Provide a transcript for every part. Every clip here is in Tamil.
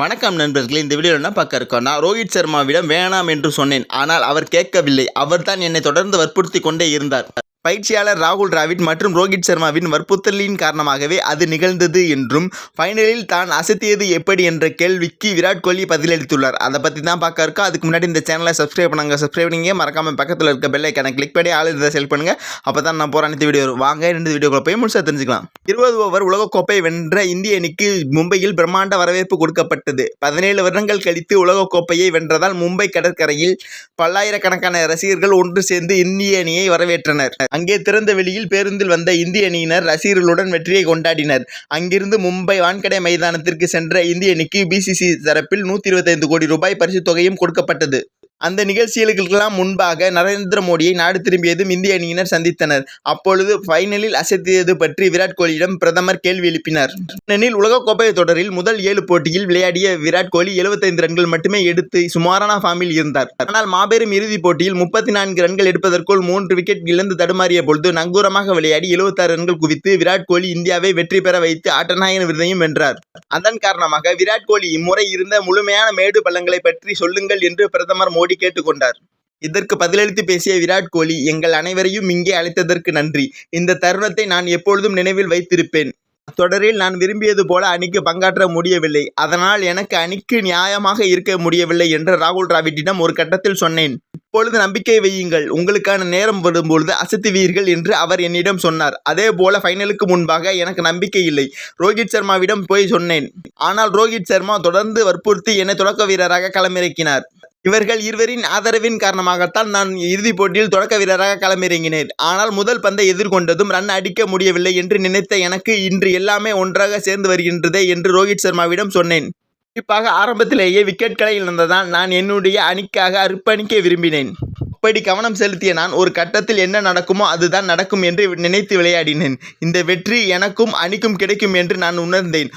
வணக்கம் நண்பர்களே இந்த வீடியோவில் என்ன பார்க்க இருக்கோம் நான் ரோஹித் சர்மாவிடம் வேணாம் என்று சொன்னேன். ஆனால் அவர் கேட்கவில்லை. அவர்தான் என்னை தொடர்ந்து வற்புறுத்தி கொண்டே இருந்தார். பயிற்சியாளர் ராகுல் டிராவிட் மற்றும் ரோஹித் சர்மாவின் வற்புறுத்தலின் காரணமாகவே அது நிகழ்ந்தது என்றும் ஃபைனலில் தான் அசத்தியது எப்படி என்ற கேள்விக்கு விராட் கோலி பதிலளித்துள்ளார். அதை பற்றி தான் பார்க்க இருக்கோம். அதுக்கு முன்னாடி இந்த சேனலை சப்ஸ்கிரைப் பண்ணுங்க. சப்ஸ்கிரைப் பண்ணிங்க. மறக்காம பக்கத்தில் இருக்க பெல் ஐக்கானை கிளிக் பண்ணி ஆள் இதை செல் பண்ணுங்க. அப்போ தான் நான் போகிற அனைத்து வீடியோ வரும் வாங்க ரெண்டு வீடியோக்குள்ள போய் முழுசாக தெரிஞ்சுக்கலாம். இருபது ஓவர் உலகக்கோப்பை வென்ற இந்திய அணிக்கு மும்பையில் பிரம்மாண்ட வரவேற்பு கொடுக்கப்பட்டது. பதினேழு வருடங்கள் கழித்து உலகக்கோப்பையை வென்றதால் மும்பை கடற்கரையில் பல்லாயிரக்கணக்கான ரசிகர்கள் ஒன்று சேர்ந்து இந்திய அணியை வரவேற்றனர். அங்கே திறந்த வெளியில் பேருந்தில் வந்த இந்திய அணியினர் ரசிகர்களுடன் வெற்றியை கொண்டாடினர். அங்கிருந்து மும்பை வான்கடை மைதானத்திற்கு சென்ற இந்திய அணிக்கு பிசிசி தரப்பில் நூற்றி இருபத்தைந்து கோடி ரூபாய் பரிசுத் தொகையும் கொடுக்கப்பட்டது. அந்த நிகழ்ச்சிகளுக்கெல்லாம் முன்பாக நரேந்திர மோடியை நாடு திரும்பியதும் இந்திய அணியினர் சந்தித்தனர். அப்பொழுது ஃபைனலில் அசத்தியது பற்றி விராட் கோலியிடம் பிரதமர் கேள்வி எழுப்பினார். ஏனெனில் உலகக்கோப்பை தொடரில் முதல் ஏழு போட்டியில் விளையாடிய விராட் கோலி 75 ரன்கள் மட்டுமே எடுத்து சுமாரான ஃபார்மில் இருந்தார். ஆனால் மாபெரும் இறுதிப் போட்டியில் முப்பத்தி நான்கு ரன்கள் எடுப்பதற்குள் மூன்று விக்கெட் இழந்து தடுமாறிய பொழுது நங்கூரமாக விளையாடி 76 ரன்கள் குவித்து விராட் கோலி இந்தியாவை வெற்றி பெற வைத்து ஆட்டநாயகன் விருதையும் வென்றார். அதன் காரணமாக விராட் கோலி இம்முறை இருந்த முழுமையான மேடு பள்ளங்களை பற்றி சொல்லுங்கள் என்று பிரதமர் மோடி கேட்டுக்கொண்டார். இதற்கு பதிலளித்து பேசிய விராட் கோலி எங்கள் அனைவரையும் இங்கே அழைத்ததற்கு நன்றி. இந்த தருணத்தை நான் எப்பொழுதும் நினைவில் வைத்திருப்பேன். தொடரில் நான் விரும்பியது போல அணிக்கு பங்காற்ற முடியவில்லை. அதனால் எனக்கு அணிக்கு நியாயமாக இருக்க முடியவில்லை என்று ராகுல் டிராவிட்டிடம் ஒரு கட்டத்தில் சொன்னேன். இப்பொழுது நம்பிக்கை வையுங்கள். உங்களுக்கான நேரம் வரும்பொழுது அசத்துவீர்கள் என்று அவர் என்னிடம் சொன்னார். அதே போல ஃபைனலுக்கு முன்பாக எனக்கு நம்பிக்கை இல்லை. ரோஹித் சர்மாவிடம் போய் சொன்னேன். ஆனால் ரோஹித் சர்மா தொடர்ந்து வற்புறுத்தி என்னை தொடக்க வீரராக களமிறக்கினார். இவர்கள் இருவரின் ஆதரவின் காரணமாகத்தான் நான் இறுதிப் போட்டியில் தொடக்க வீரராக களமிறங்கினேன். ஆனால் முதல் பந்தை எதிர்கொண்டதும் ரன் அடிக்க முடியவில்லை என்று நினைத்த எனக்கு இன்று எல்லாமே ஒன்றாக சேர்ந்து வருகின்றதே என்று ரோஹித் சர்மாவிடம் சொன்னேன். குறிப்பாக ஆரம்பத்திலேயே விக்கெட்களை இழந்ததால் நான் என்னுடைய அணிக்காக அர்ப்பணிக்க விரும்பினேன். அப்படி கவனம் செலுத்திய நான் ஒரு கட்டத்தில் என்ன நடக்குமோ அதுதான் நடக்கும் என்று நினைத்து விளையாடினேன். இந்த வெற்றி எனக்கும் அணிக்கும் கிடைக்கும் என்று நான் உணர்ந்தேன்.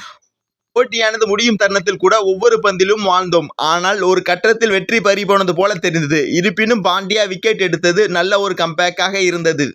போட்டியானது முடியும் தருணத்தில் கூட ஒவ்வொரு பந்திலும் வாழ்ந்தோம். ஆனால் ஒரு கட்டத்தில் வெற்றி பறி போனது போல தெரிந்தது. இருப்பினும் பாண்டியா விக்கெட் எடுத்தது நல்ல ஒரு கம்பேக்காக இருந்தது.